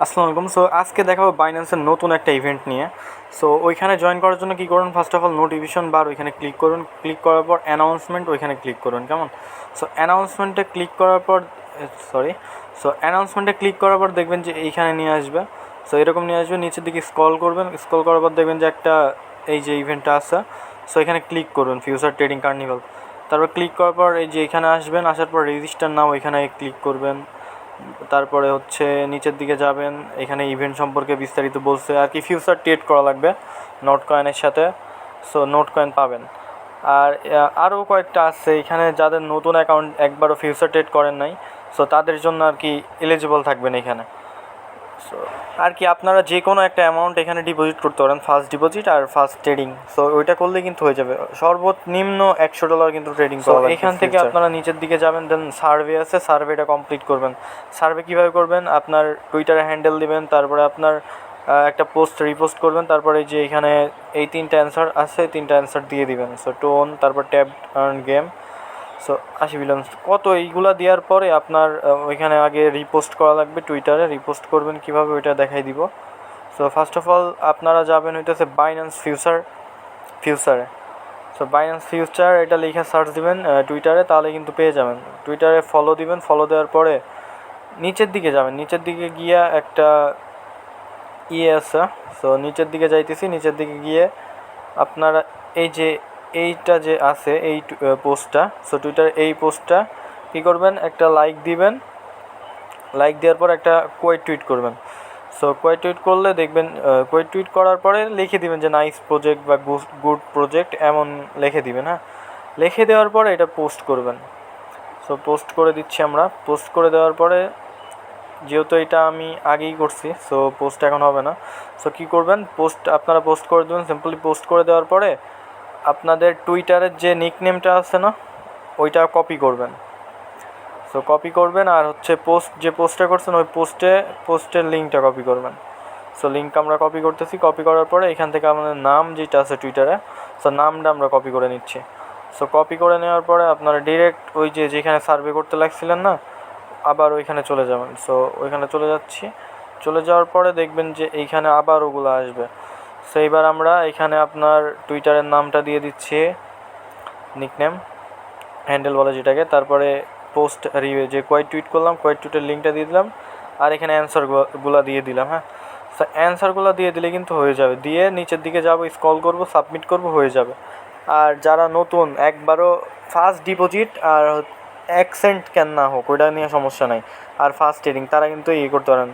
আসসালামু আলাইকুম। সো আজকে দেখাবো বাইন্যান্সের নতুন একটা ইভেন্ট নিয়ে। সো ওইখানে জয়েন করার জন্য কী করুন? First of all notification bar ওইখানে ক্লিক করুন। ক্লিক করার পর অ্যানাউন্সমেন্ট ওইখানে ক্লিক করুন, কেমন? সো অ্যানাউন্সমেন্টে ক্লিক করার পর সরি সো অ্যানাউন্সমেন্টে ক্লিক করার পর দেখবেন যে এইখানে নিয়ে আসবে। সো এরকম নিয়ে আসবে, নিচের দিকে স্ক্রল করবেন। স্ক্রল করার পর দেখবেন যে একটা এই যে ইভেন্টটা আছে। সো এখানে ক্লিক করুন ফিউচার ট্রেডিং কার্নিভাল তারপর ক্লিক করার পর এই যে এখানে আসবেন, আসার পর রেজিস্টার নাও এখানে ক্লিক করবেন। তারপরে হচ্ছে নিচের দিকে যাবেন, এখানে ইভেন্ট সম্পর্কে বিস্তারিত বলছে, আর কি ফিউচার ট্রেড করা লাগবে নোট কয়েনের সাথে সো নোট কয়েন পাবেন। আর আরও কয়েকটা আছে, এখানে যাদের নতুন অ্যাকাউন্ট একবারও ফিউচার ট্রেড করেন নাই সো তাদের জন্য আর কি এলিজিবল থাকবেন এখানে। সো আর কি আপনারা যে কোনো একটা অ্যামাউন্ট এখানে ডিপোজিট করতে পারেন ফার্স্ট ডিপোজিট আর ফার্স্ট ট্রেডিং সো ওইটা করলে কিন্তু হয়ে যাবে। সর্বনিম্ন একশো ডলার কিন্তু ট্রেডিং করা এখান থেকে আপনারা নিচের দিকে যাবেন দেন সার্ভে আছে সার্ভেটা কমপ্লিট করবেন। সার্ভে কীভাবে করবেন? আপনার টুইটারে হ্যান্ডেল দিবেন তারপরে আপনার একটা পোস্ট রিপোস্ট করবেন তারপরে যে এখানে এই তিনটা অ্যান্সার আছে তিনটা অ্যান্সার দিয়ে দিবেন। সো টোন তারপর ট্যাব আর্ন গেম সো আশি বিলিয়ন কত এইগুলা দেওয়ার পরে আপনার ওইখানে আগে রিপোস্ট করা লাগবে টুইটারে রিপোস্ট করবেন, কীভাবে ওইটা দেখাই দিব? সো ফার্স্ট অফ অল আপনারা যাবেন হইতেছে বাইন্যান্স ফিউচার ফিউচারে সো বাইন্যান্স ফিউচার এটা লিখে সার্চ দিবেন টুইটারে তাহলে কিন্তু পেয়ে যাবেন। টুইটারে ফলো দিবেন ফলো দেওয়ার পরে নিচের দিকে যাবেন। নিচের দিকে গিয়ে একটা ইয়ে আছে। সো নিচের দিকে যাইতেছি, নিচের দিকে গিয়ে আপনারা এই যে এইটা যে আছে, এই পোস্টটা সো টুইটার এই পোস্টটা, কী করবেন? একটা লাইক দিবেন। লাইক দেওয়ার পর একটা কোয়েট টুইট করবেন। সো কোয়েট টুইট করলে দেখবেন কোয়েট টুইট করার পরে লিখে দিবেন যে নাইস প্রজেক্ট বা গুড প্রজেক্ট এমন লিখে দিবেন হ্যাঁ? লিখে দেওয়ার পরে এটা পোস্ট করবেন। সো পোস্ট করে দিচ্ছি আমরা। পোস্ট করে দেওয়ার পরে যেহেতু এটা আমি আগেই করছি সো পোস্ট এখন হবে না। সো কী করবেন? পোস্ট আপনারা পোস্ট করে দেবেন। সিম্পলি পোস্ট করে দেওয়ার পরে আপনাদের টুইটারের যে নিকনেমটা আছে না, ওইটা কপি করবেন। সো কপি করবেন আর হচ্ছে পোস্ট যে পোস্টটা করছেন, ওই পোস্টে পোস্টের লিঙ্কটা কপি করবেন। সো লিঙ্ক আমরা কপি করতেছি। কপি করার পরে এখান থেকে আমাদের নাম যেটা আছে টুইটারে সো নামটা আমরা কপি করে নিচ্ছি। সো কপি করে নেওয়ার পরে আপনারা ডিরেক্ট ওই যে, যেখানে সার্ভে করতে লাগছিলেন না, আবার ওইখানে চলে যাবেন। সো ওইখানে চলে যাচ্ছি। চলে যাওয়ার পরে দেখবেন যে এইখানে আবার ওগুলো আসবে। সো এইবার আমরা এখানে আপনার টুইটারের নামটা দিয়ে দিচ্ছি নিকনেম হ্যান্ডেল বলে যেটাকে। তারপরে পোস্ট রিভিউ যে কয়েক টুইট করলাম কয়েক টুইটের লিঙ্কটা দিয়ে দিলাম, আর এখানে অ্যান্সারগুলো দিয়ে দিলাম হ্যাঁ? সো অ্যান্সারগুলো দিয়ে দিলে কিন্তু হয়ে যাবে। দিয়ে নিচের দিকে যাব স্কল করব সাবমিট করব, হয়ে যাবে। আর যারা নতুন, একবারও ফার্স্ট ডিপোজিট আর এক সেন্ট কেন না হোক, ওইটা নিয়ে সমস্যা নাই। আর ফার্স্ট ট্রেডিং তারা কিন্তু ইয়ে করতে পারেন।